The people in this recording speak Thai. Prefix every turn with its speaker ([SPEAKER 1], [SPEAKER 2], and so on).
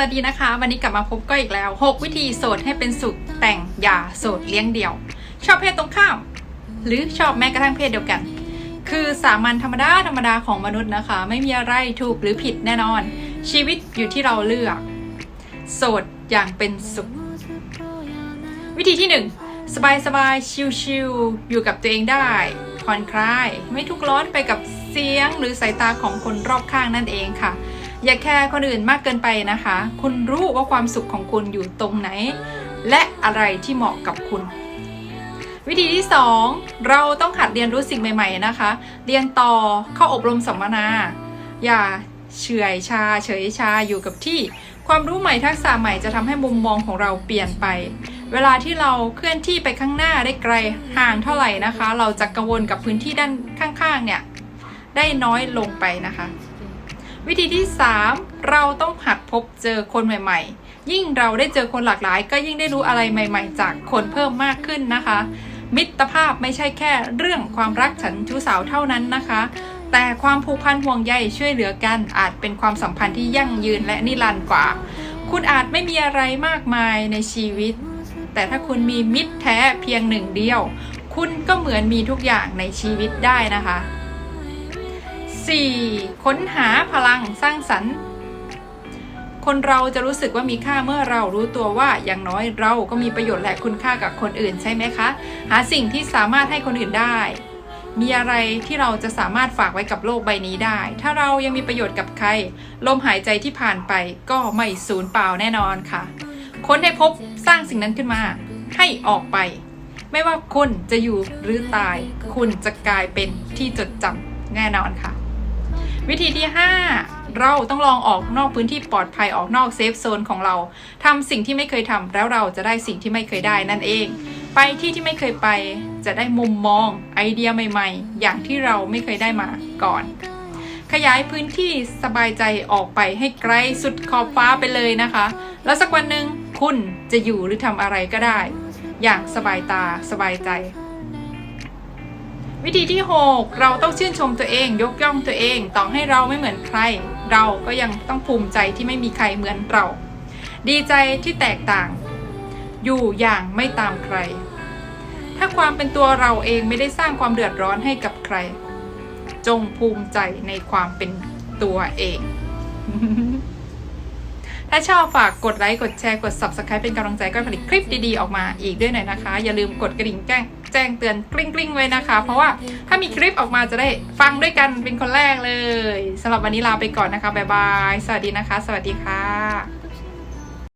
[SPEAKER 1] วัสดีนะคะ วันนี้กลับมาพบก็อีกแล้ว 6 วิธีโสดให้เป็นสุขแต่งอย่าโสดเลี้ยงเดี่ยว ชอบเพศตรงข้าม หรือชอบแม้กระทั่งเพศเดียวกัน คือสามัญธรรมดาธรรมดาของมนุษย์นะคะ ไม่มีอะไรถูกหรือผิดแน่นอน ชีวิตอยู่ที่เราเลือก โสดอย่างเป็นสุข วิธีที่ 1 สบายสบายชิลชิลๆอยู่กับตัวเองได้ผ่อนคลาย ไม่ทุกข์ร้อนไปกับเสียงหรือสายตาของคนรอบข้างนั่นเองค่ะ อย่าแคร์คนอื่นมากเกินไปนะคะ คุณรู้ว่าความสุขของคุณอยู่ตรงไหน และอะไรที่เหมาะกับคุณ วิธีที่ 2 เราต้องหัดเรียนรู้สิ่งใหม่ ๆนะคะ เรียนต่อเข้าอบรมสัมมนา อย่าเฉื่อยชา เฉยชาอยู่กับที่ ความรู้ใหม่ทักษะใหม่จะทำให้มุมมองของเราเปลี่ยนไป เวลาที่เราเคลื่อนที่ไปข้างหน้าได้ไกลห่างเท่าไหร่นะคะ เราจะกังวลกับพื้นที่ด้านข้างๆเนี่ยได้น้อยลงไปนะคะ วิธีที่ 3 เราต้องหัดพบเจอคนใหม่ๆ ยิ่งเราได้เจอคนหลากหลาย ก็ยิ่งได้รู้อะไรใหม่ ๆ จากคนเพิ่มมากขึ้นนะคะ มิตรภาพไม่ใช่แค่เรื่องความรักฉันชู้สาวเท่านั้นนะคะ แต่ความผูกพันห่วงใยช่วยเหลือกันอาจเป็นความสัมพันธ์ที่ยั่งยืนและนิรันดร์กว่า คุณอาจไม่มีอะไรมากมายในชีวิต แต่ถ้าคุณมีมิตรแท้เพียงหนึ่งเดียว คุณก็เหมือนมีทุกอย่างในชีวิตได้นะคะ 4. ค้นหาพลังสร้างสรรค์ คนเราจะรู้สึกว่ามีค่าเมื่อเรารู้ตัวว่าอย่างน้อยเราก็มีประโยชน์และคุณค่ากับคนอื่นใช่ไหมคะ หาสิ่งที่สามารถให้คนอื่นได้ มีอะไรที่เราจะสามารถฝากไว้กับโลกใบนี้ได้ ถ้าเรายังมีประโยชน์กับใคร ลมหายใจที่ผ่านไปก็ไม่สูญเปล่าแน่นอนค่ะ ค้นให้พบสร้างสิ่งนั้นขึ้นมา ให้ออกไป ไม่ว่าคุณจะอยู่หรือตาย คุณจะกลายเป็นที่จดจำแน่นอนค่ะ วิธีที่ 5 เราต้องลองออกนอกพื้นที่ปลอดภัยออกนอกเซฟโซนของเราทำสิ่งที่ไม่เคยทำแล้วเราจะได้สิ่งที่ไม่เคยได้นั่นเอง ไปที่ที่ไม่เคยไปจะได้มุมมองไอเดียใหม่ ๆ อย่างที่เราไม่เคยได้มาก่อน ขยายพื้นที่สบายใจออกไปให้ไกลสุดขอบฟ้าไปเลยนะคะ แล้วสักวันหนึ่งคุณจะอยู่หรือทำอะไรก็ได้ อย่างสบายตาสบายใจ วิธีที่ 6 เราต้องชื่นชมตัวเอง ยกย่องตัวเอง ต่อให้เราไม่เหมือนใคร เราก็ยังต้องภูมิใจที่ไม่มีใครเหมือนเรา ดีใจที่แตกต่าง อยู่อย่างไม่ตามใคร ถ้าความเป็นตัวเราเองไม่ได้สร้างความเดือดร้อนให้กับใคร จงภูมิใจในความเป็นตัวเอง ถ้าชอบฝากกดไลค์กดแชร์กด subscribe เป็นกำลังใจก็ผลิตคลิปดีๆออกมาอีกด้วยหน่อยนะคะ อย่าลืมกดกระดิ่งแจ้งแจ้งเตือนกริ๊งกริ๊งไว้นะคะ เพราะว่าถ้ามีคลิปออกมาจะได้ฟังด้วยกันเป็นคนแรกเลยสำหรับวันนี้ลาไปก่อนนะคะบ๊ายบายสวัสดีนะคะ สวัสดีค่ะ